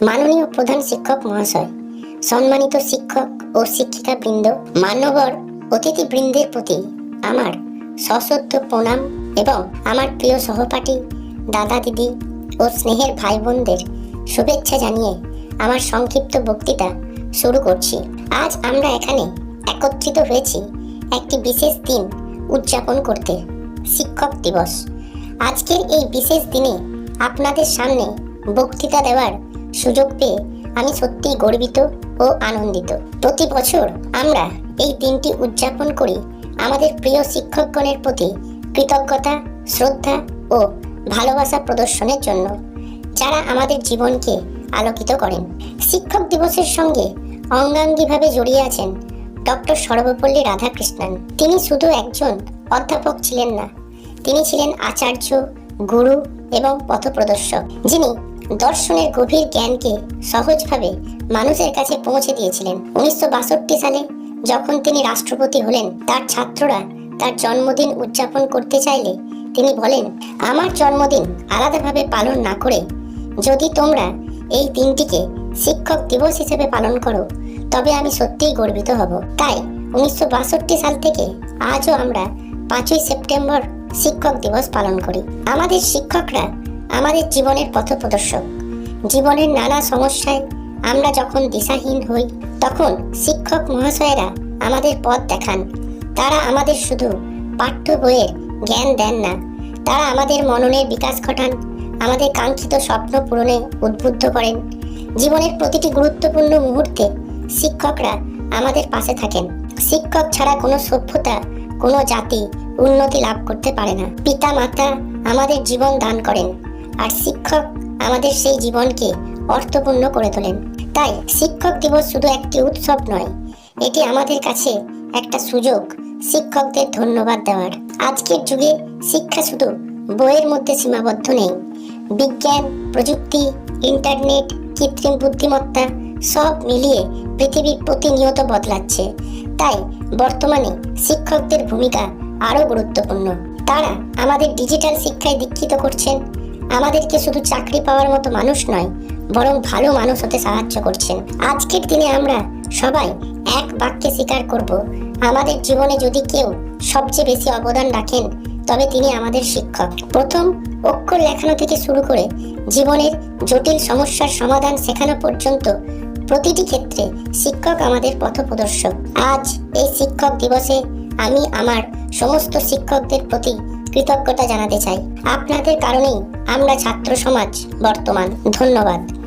মাননীয় প্রধান শিক্ষক মহাশয়, সম্মানিত শিক্ষক ও শিক্ষিকা বৃন্দ মান্যবর অতিথি বৃন্দের প্রতি আমার সশ্রদ্ধ প্রণাম এবং আমার প্রিয় সহপাঠী, দাদা দিদি ও স্নেহের ভাই বোনদের শুভেচ্ছা জানিয়ে আমার সংক্ষিপ্ত বক্তৃতা শুরু করছি। আজ আমরা এখানে একত্রিত হয়েছি একটি বিশেষ দিন উদযাপন করতে, শিক্ষক দিবস। আজকের এই বিশেষ দিনে আপনাদের সামনে বক্তৃতা দেওয়ার সুযোগ পেয়ে আমি সত্যিই গর্বিত ও আনন্দিত। প্রতি বছর আমরা এই দিনটি উদযাপন করি আমাদের প্রিয় শিক্ষকগণের প্রতি কৃতজ্ঞতা, শ্রদ্ধা ও ভালোবাসা প্রদর্শনের জন্য, যারা আমাদের জীবনকে আলোকিত করেন। শিক্ষক দিবসের সঙ্গে অঙ্গাঙ্গিভাবে জড়িয়ে আছেন ডক্টর সর্বপল্লী রাধাকৃষ্ণন। তিনি শুধু একজন অধ্যাপক ছিলেন না, তিনি ছিলেন আচার্য, গুরু এবং পথপ্রদর্শক, যিনি দর্শনের গভীর জ্ঞানকে সহজভাবে মানুষের কাছে পৌঁছে দিয়েছিলেন উনিশশো বাষট্টি সালে। যখন তিনি রাষ্ট্রপতি হলেন, তার ছাত্ররা তার জন্মদিন উদযাপন করতে চাইলে তিনি বলেন, আমার জন্মদিন আলাদাভাবে পালন না করে যদি তোমরা এই দিনটিকে শিক্ষক দিবস হিসেবে পালন করো, তবে আমি সত্যিই গর্বিত হব। তাই উনিশশো বাষট্টি সাল থেকে আজও আমরা পাঁচই সেপ্টেম্বর শিক্ষক দিবস পালন করি। আমাদের শিক্ষকরা আমাদের জীবনের পথপ্রদর্শক জীবনের নানা সমস্যায় আমরা যখন দিশাহীন হই, তখন শিক্ষক মহাশয়েরা আমাদের পথ দেখান। তারা আমাদের শুধু পাঠ্য বইয়ের জ্ঞান দেন না, তারা আমাদের মননের বিকাশ ঘটান, আমাদের কাঙ্ক্ষিত স্বপ্ন পূরণে উদ্বুদ্ধ করেন। জীবনের প্রতিটি গুরুত্বপূর্ণ মুহূর্তে শিক্ষকরা আমাদের পাশে থাকেন। শিক্ষক ছাড়া কোনো সভ্যতা, কোনো জাতি উন্নতি লাভ করতে পারে না। পিতা মাতা আমাদের জীবন দান করেন। আর শিক্ষক আমাদের সেই জীবনকে অর্থপূর্ণ করে তোলেন। তাই শিক্ষক দিবস শুধু একটি উৎসব নয়, এটি আমাদের কাছে একটা সুযোগ শিক্ষকদের ধন্যবাদ দেওয়ার। আজকের যুগে শিক্ষা শুধু বইয়ের মধ্যে সীমাবদ্ধ নেই। বিজ্ঞান, প্রযুক্তি, ইন্টারনেট, কৃত্রিম বুদ্ধিমত্তা সব মিলিয়ে পৃথিবী প্রতিনিয়ত বদলাচ্ছে। তাই বর্তমানে শিক্ষকদের ভূমিকা আরও গুরুত্বপূর্ণ। তারা আমাদের ডিজিটাল শিক্ষায় দীক্ষিত করছেন আমাদেরকে শুধু চাকরি পাওয়ার মতো মানুষ নয়, বরং ভালো মানুষ হতে সাহায্য করছেন। আজকের দিনে আমরা সবাই এক বাক্যে স্বীকার করব, আমাদের জীবনে যদি কেউ সবচেয়ে বেশি অবদান রাখেন, তবে তিনি আমাদের শিক্ষক। প্রথম অক্ষর লেখানো থেকে শুরু করে জীবনের জটিল সমস্যার সমাধান শেখানো পর্যন্ত প্রতিটি ক্ষেত্রে শিক্ষক আমাদের পথপ্রদর্শক। আজ এই শিক্ষক দিবসে আমি আমার সমস্ত শিক্ষকদের প্রতি কৃতজ্ঞতা জানাতে চাই। আপনাদের কারণেই আমরা ছাত্র সমাজ বর্তমান। ধন্যবাদ।